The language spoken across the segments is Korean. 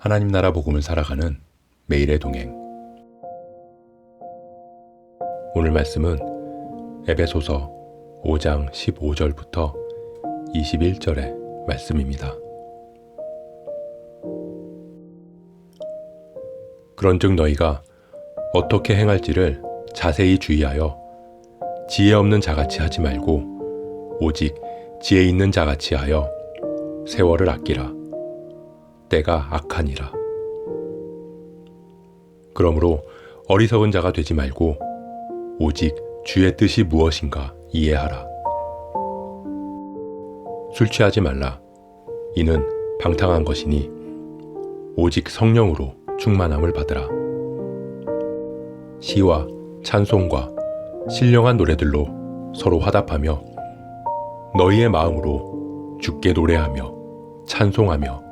하나님 나라 복음을 살아가는 매일의 동행. 오늘 말씀은 에베소서 5장 15절부터 21절의 말씀입니다. 그런즉 너희가 어떻게 행할지를 자세히 주의하여 지혜 없는 자같이 하지 말고 오직 지혜 있는 자같이 하여 세월을 아끼라. 때가 악하니라. 그러므로 어리석은 자가 되지 말고 오직 주의 뜻이 무엇인가 이해하라. 술 취하지 말라. 이는 방탕한 것이니 오직 성령으로 충만함을 받으라. 시와 찬송과 신령한 노래들로 서로 화답하며 너희의 마음으로 주께 노래하며 찬송하며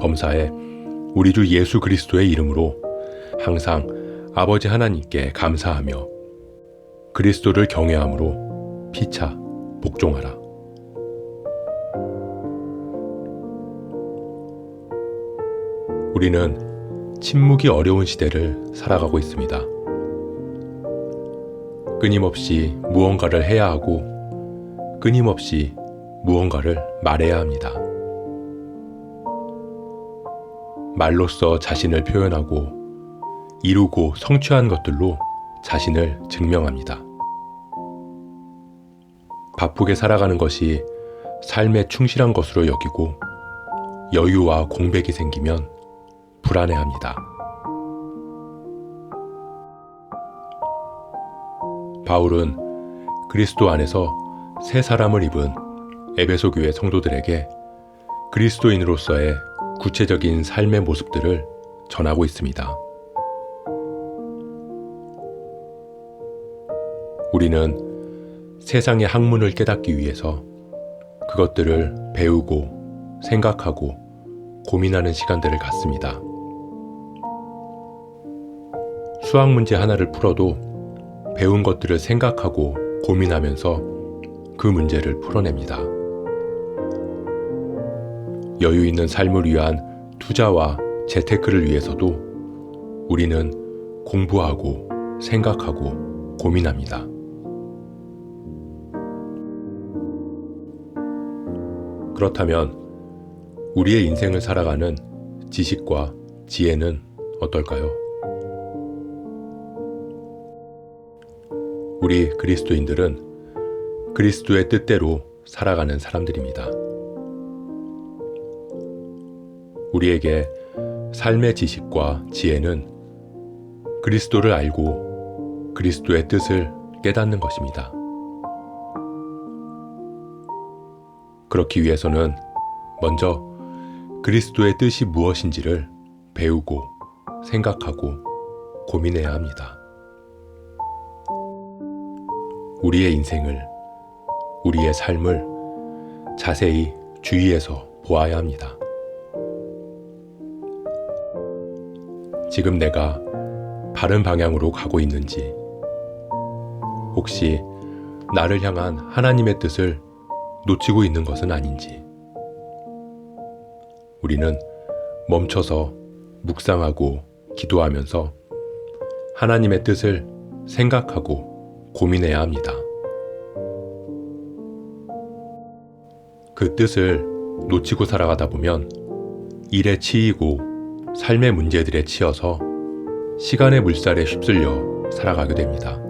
범사에 우리 주 예수 그리스도의 이름으로 항상 아버지 하나님께 감사하며 그리스도를 경외함으로 피차 복종하라. 우리는 침묵이 어려운 시대를 살아가고 있습니다. 끊임없이 무언가를 해야 하고 끊임없이 무언가를 말해야 합니다. 말로써 자신을 표현하고 이루고 성취한 것들로 자신을 증명합니다. 바쁘게 살아가는 것이 삶에 충실한 것으로 여기고 여유와 공백이 생기면 불안해합니다. 바울은 그리스도 안에서 새 사람을 입은 에베소 교회 성도들에게 그리스도인으로서의 구체적인 삶의 모습들을 전하고 있습니다. 우리는 세상의 학문을 깨닫기 위해서 그것들을 배우고 생각하고 고민하는 시간들을 갖습니다. 수학 문제 하나를 풀어도 배운 것들을 생각하고 고민하면서 그 문제를 풀어냅니다. 여유 있는 삶을 위한 투자와 재테크를 위해서도 우리는 공부하고 생각하고 고민합니다. 그렇다면 우리의 인생을 살아가는 지식과 지혜는 어떨까요? 우리 그리스도인들은 그리스도의 뜻대로 살아가는 사람들입니다. 우리에게 삶의 지식과 지혜는 그리스도를 알고 그리스도의 뜻을 깨닫는 것입니다. 그렇기 위해서는 먼저 그리스도의 뜻이 무엇인지를 배우고 생각하고 고민해야 합니다. 우리의 인생을, 우리의 삶을 자세히 주의해서 보아야 합니다. 지금 내가 바른 방향으로 가고 있는지, 혹시 나를 향한 하나님의 뜻을 놓치고 있는 것은 아닌지, 우리는 멈춰서 묵상하고 기도하면서 하나님의 뜻을 생각하고 고민해야 합니다. 그 뜻을 놓치고 살아가다 보면 일에 치이고 삶의 문제들에 치여서 시간의 물살에 휩쓸려 살아가게 됩니다.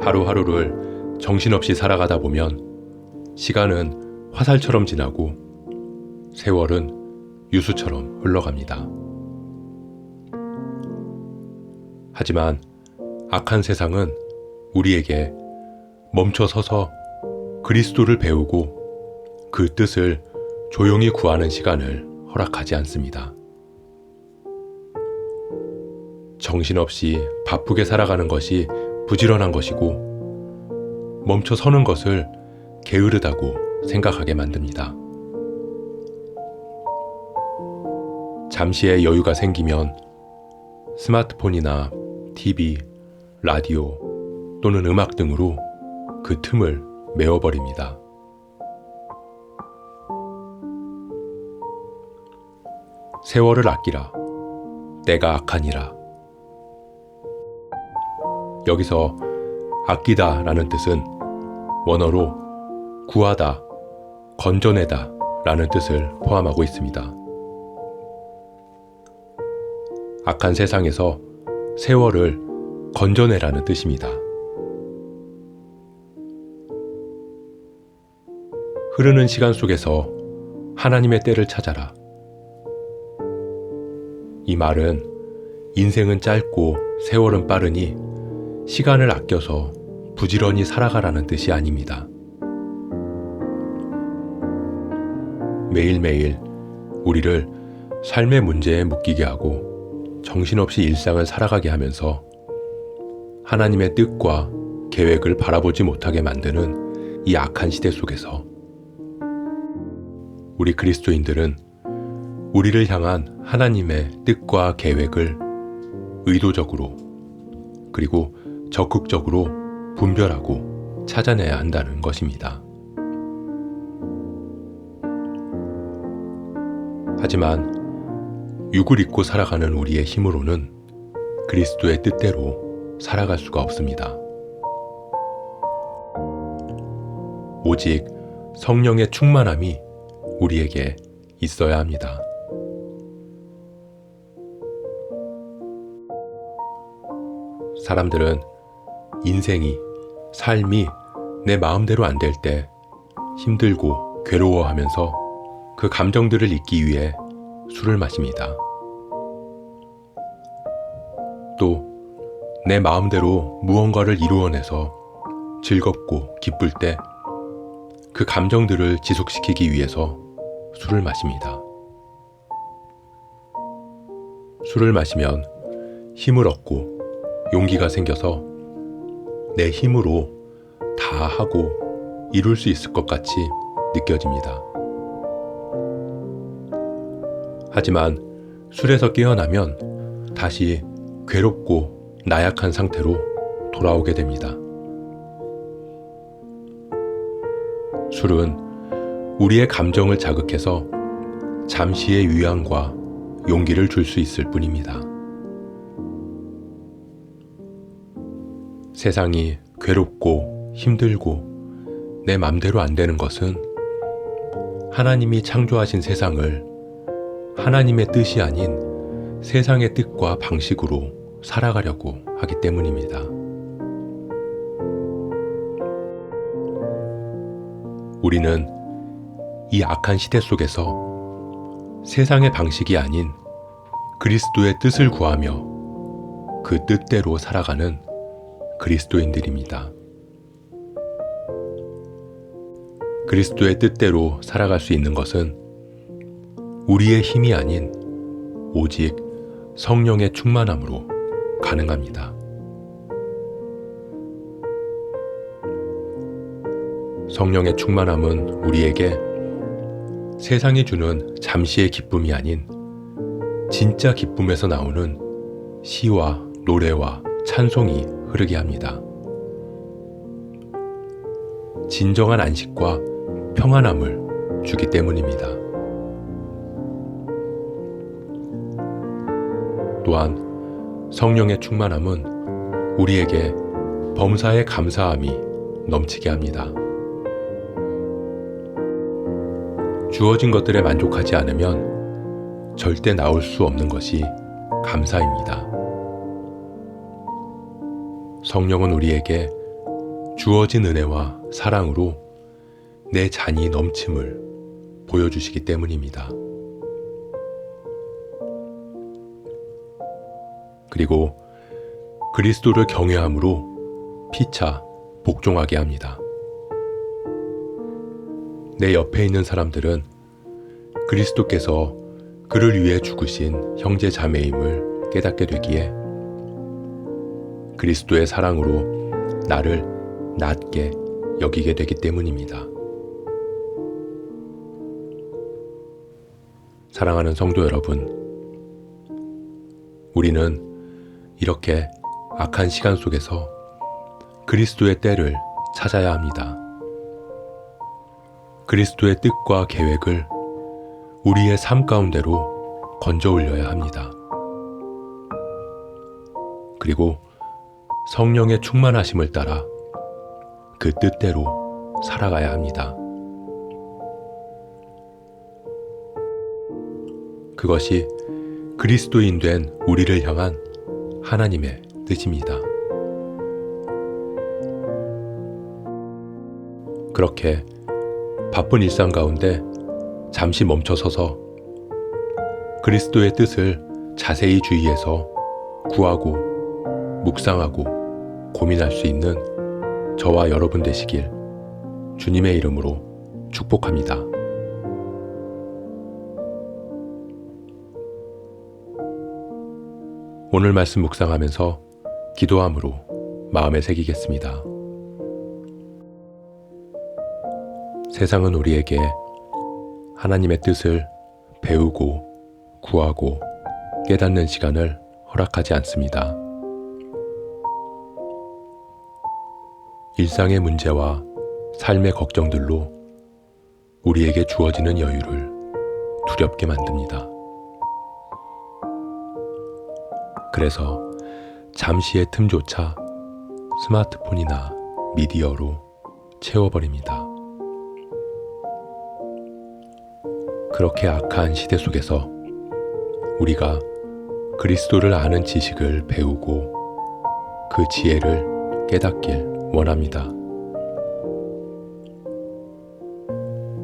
하루하루를 정신없이 살아가다 보면 시간은 화살처럼 지나고 세월은 유수처럼 흘러갑니다. 하지만 악한 세상은 우리에게 멈춰 서서 그리스도를 배우고 그 뜻을 조용히 구하는 시간을 허락하지 않습니다. 정신없이 바쁘게 살아가는 것이 부지런한 것이고 멈춰 서는 것을 게으르다고 생각하게 만듭니다. 잠시의 여유가 생기면 스마트폰이나 TV, 라디오 또는 음악 등으로 그 틈을 메워버립니다. 세월을 아끼라. 때가 악하니라. 여기서 아끼다 라는 뜻은 원어로 구하다, 건져내다 라는 뜻을 포함하고 있습니다. 악한 세상에서 세월을 건져내라는 뜻입니다. 흐르는 시간 속에서 하나님의 때를 찾아라. 이 말은 인생은 짧고 세월은 빠르니 시간을 아껴서 부지런히 살아가라는 뜻이 아닙니다. 매일매일 우리를 삶의 문제에 묶이게 하고 정신없이 일상을 살아가게 하면서 하나님의 뜻과 계획을 바라보지 못하게 만드는 이 악한 시대 속에서 우리 그리스도인들은 우리를 향한 하나님의 뜻과 계획을 의도적으로 그리고 적극적으로 분별하고 찾아내야 한다는 것입니다. 하지만 육을 입고 살아가는 우리의 힘으로는 그리스도의 뜻대로 살아갈 수가 없습니다. 오직 성령의 충만함이 우리에게 있어야 합니다. 사람들은 인생이, 삶이 내 마음대로 안 될 때 힘들고 괴로워하면서 그 감정들을 잊기 위해 술을 마십니다. 또 내 마음대로 무언가를 이루어내서 즐겁고 기쁠 때 그 감정들을 지속시키기 위해서 술을 마십니다. 술을 마시면 힘을 얻고 용기가 생겨서 내 힘으로 다 하고 이룰 수 있을 것 같이 느껴집니다. 하지만 술에서 깨어나면 다시 괴롭고 나약한 상태로 돌아오게 됩니다. 술은 우리의 감정을 자극해서 잠시의 위안과 용기를 줄 수 있을 뿐입니다. 세상이 괴롭고 힘들고 내 맘대로 안 되는 것은 하나님이 창조하신 세상을 하나님의 뜻이 아닌 세상의 뜻과 방식으로 살아가려고 하기 때문입니다. 우리는 이 악한 시대 속에서 세상의 방식이 아닌 그리스도의 뜻을 구하며 그 뜻대로 살아가는 그리스도인들입니다. 그리스도의 뜻대로 살아갈 수 있는 것은 우리의 힘이 아닌 오직 성령의 충만함으로 가능합니다. 성령의 충만함은 우리에게 세상이 주는 잠시의 기쁨이 아닌 진짜 기쁨에서 나오는 시와 노래와 찬송이 흐르게 합니다. 진정한 안식과 평안함을 주기 때문입니다. 또한 성령의 충만함은 우리에게 범사에 감사함이 넘치게 합니다. 주어진 것들에 만족하지 않으면 절대 나올 수 없는 것이 감사입니다. 성령은 우리에게 주어진 은혜와 사랑으로 내 잔이 넘침을 보여주시기 때문입니다. 그리고 그리스도를 경외함으로 피차 복종하게 합니다. 내 옆에 있는 사람들은 그리스도께서 그를 위해 죽으신 형제 자매임을 깨닫게 되기에 그리스도의 사랑으로 나를 낮게 여기게 되기 때문입니다. 사랑하는 성도 여러분, 우리는 이렇게 악한 시간 속에서 그리스도의 때를 찾아야 합니다. 그리스도의 뜻과 계획을 우리의 삶 가운데로 건져 올려야 합니다. 그리고 성령의 충만하심을 따라 그 뜻대로 살아가야 합니다. 그것이 그리스도인 된 우리를 향한 하나님의 뜻입니다. 그렇게 바쁜 일상 가운데 잠시 멈춰서서 그리스도의 뜻을 자세히 주의해서 구하고 묵상하고 고민할 수 있는 저와 여러분 되시길 주님의 이름으로 축복합니다. 오늘 말씀 묵상하면서 기도함으로 마음에 새기겠습니다. 세상은 우리에게 하나님의 뜻을 배우고 구하고 깨닫는 시간을 허락하지 않습니다. 일상의 문제와 삶의 걱정들로 우리에게 주어지는 여유를 두렵게 만듭니다. 그래서 잠시의 틈조차 스마트폰이나 미디어로 채워버립니다. 그렇게 악한 시대 속에서 우리가 그리스도를 아는 지식을 배우고 그 지혜를 깨닫길 원합니다.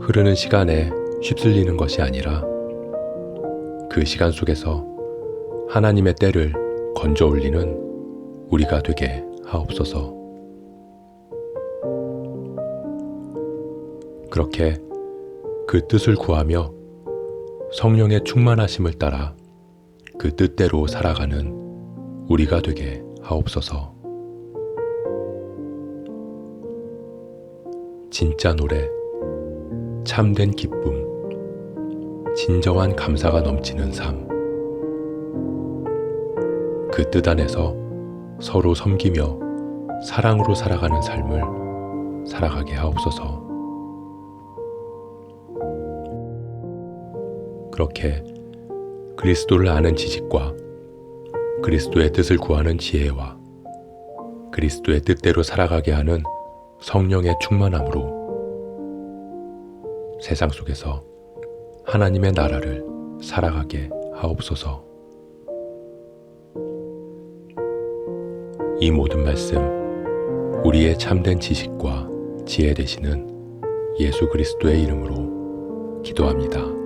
흐르는 시간에 휩쓸리는 것이 아니라 그 시간 속에서 하나님의 때를 건져 올리는 우리가 되게 하옵소서. 그렇게 그 뜻을 구하며 성령의 충만하심을 따라 그 뜻대로 살아가는 우리가 되게 하옵소서. 진짜 노래, 참된 기쁨, 진정한 감사가 넘치는 삶. 그 뜻 안에서 서로 섬기며 사랑으로 살아가는 삶을 살아가게 하옵소서. 그렇게 그리스도를 아는 지식과 그리스도의 뜻을 구하는 지혜와 그리스도의 뜻대로 살아가게 하는 성령의 충만함으로 세상 속에서 하나님의 나라를 살아가게 하옵소서. 이 모든 말씀, 우리의 참된 지식과 지혜 되시는 예수 그리스도의 이름으로 기도합니다.